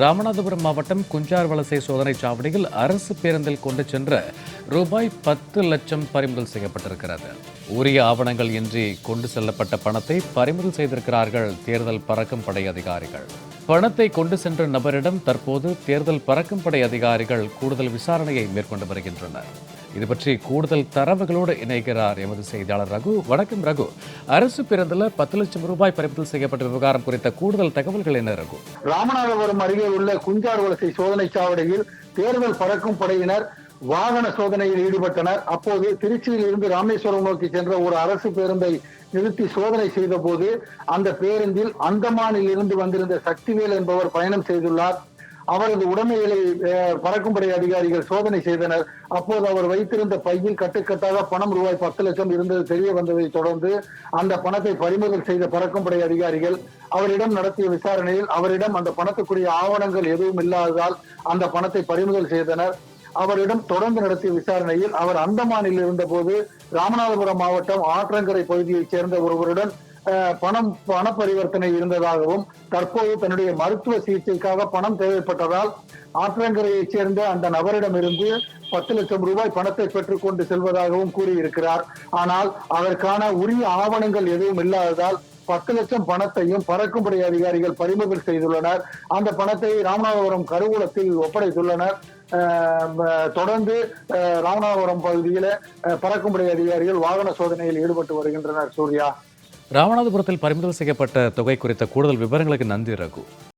ராமநாதபுரம் மாவட்டம் குஞ்சார் வலசை சோதனைச் சாவடியில் அரசு பேருந்தில் கொண்டு சென்ற ரூபாய் பத்து லட்சம் பறிமுதல் செய்யப்பட்டிருக்கிறது. உரிய ஆவணங்கள் இன்றி கொண்டு செல்லப்பட்ட பணத்தை பறிமுதல் செய்திருக்கிறார்கள் தேர்தல் பறக்கும் படை அதிகாரிகள். பணத்தை கொண்டு சென்ற நபரிடம் தற்போது தேர்தல் பறக்கும் படை அதிகாரிகள் கூடுதல் விசாரணையை மேற்கொண்டு வருகின்றனர். இது பற்றி கூடுதல் தரவுகளோடு இணைகிறார் எமது செய்தியாளர் ரகு. வணக்கம் ரகு. அரசு பேருந்துல பத்து லட்சம் ரூபாய் பறிமுதல் செய்யப்பட்ட விவகாரம் குறித்த கூடுதல் தகவல்கள் என்ன ரகு? ராமநாதபுரம் அருகே உள்ள குஞ்சார் வலசை சோதனை சாவடியில் தேர்தல் பறக்கும் படையினர் வாகன சோதனையில் ஈடுபட்டனர். அப்போது திருச்சியில் இருந்து ராமேஸ்வரம் நோக்கி சென்ற ஒரு அரசு பேருந்தை நிறுத்தி சோதனை செய்த போது அந்த பேருந்தில் அந்தமானில் இருந்து வந்திருந்த சக்திவேல் என்பவர் பயணம் செய்துள்ளார். அவரது உடைமைகளை பறக்கும்படை அதிகாரிகள் சோதனை செய்தனர். அப்போது அவர் வைத்திருந்த பையில் கட்டுக்கட்டாக பணம் ரூபாய் பத்து லட்சம் இருந்தது தெரிய வந்ததை தொடர்ந்து அந்த பணத்தை பறிமுதல் செய்த பறக்கும்படை அதிகாரிகள் அவரிடம் நடத்திய விசாரணையில் அவரிடம் அந்த பணத்துக்குரிய ஆவணங்கள் எதுவும் இல்லாததால் அந்த பணத்தை பறிமுதல் செய்தனர். அவரிடம் தொடர்ந்து நடத்திய விசாரணையில் அவர் அந்தமானில் இருந்தபோது ராமநாதபுரம் மாவட்டம் ஆற்றங்கரை பகுதியைச் சேர்ந்த ஒருவருடன் பணம் பண பரிவர்த்தனை இருந்ததாகவும் தற்போது தன்னுடைய மருத்துவ சிகிச்சைக்காக பணம் தேவைப்பட்டதால் ஆற்றங்கரையைச் சேர்ந்த அந்த நபரிடமிருந்து பத்து லட்சம் ரூபாய் பணத்தை பெற்றுக்கொண்டு செல்வதாகவும் கூறியிருக்கிறார். ஆனால் அதற்கான உரிய ஆவணங்கள் எதுவும் இல்லாததால் பத்து லட்சம் பணத்தையும் பறக்கும்படை அதிகாரிகள் பறிமுதல் செய்துள்ளனர். அந்த பணத்தை ராமநாதபுரம் கருவூலத்தில் ஒப்படைத்துள்ளனர். தொடர்ந்து ராமநாதபுரம் பகுதியில அஹ், பறக்கும்படை அதிகாரிகள் வாகன சோதனையில் ஈடுபட்டு வருகின்றனர் சூர்யா. ராமநாதபுரத்தில் பறிமுதல் செய்யப்பட்ட தொகை குறித்த கூடுதல் விவரங்களுக்கு நன்றி ரகு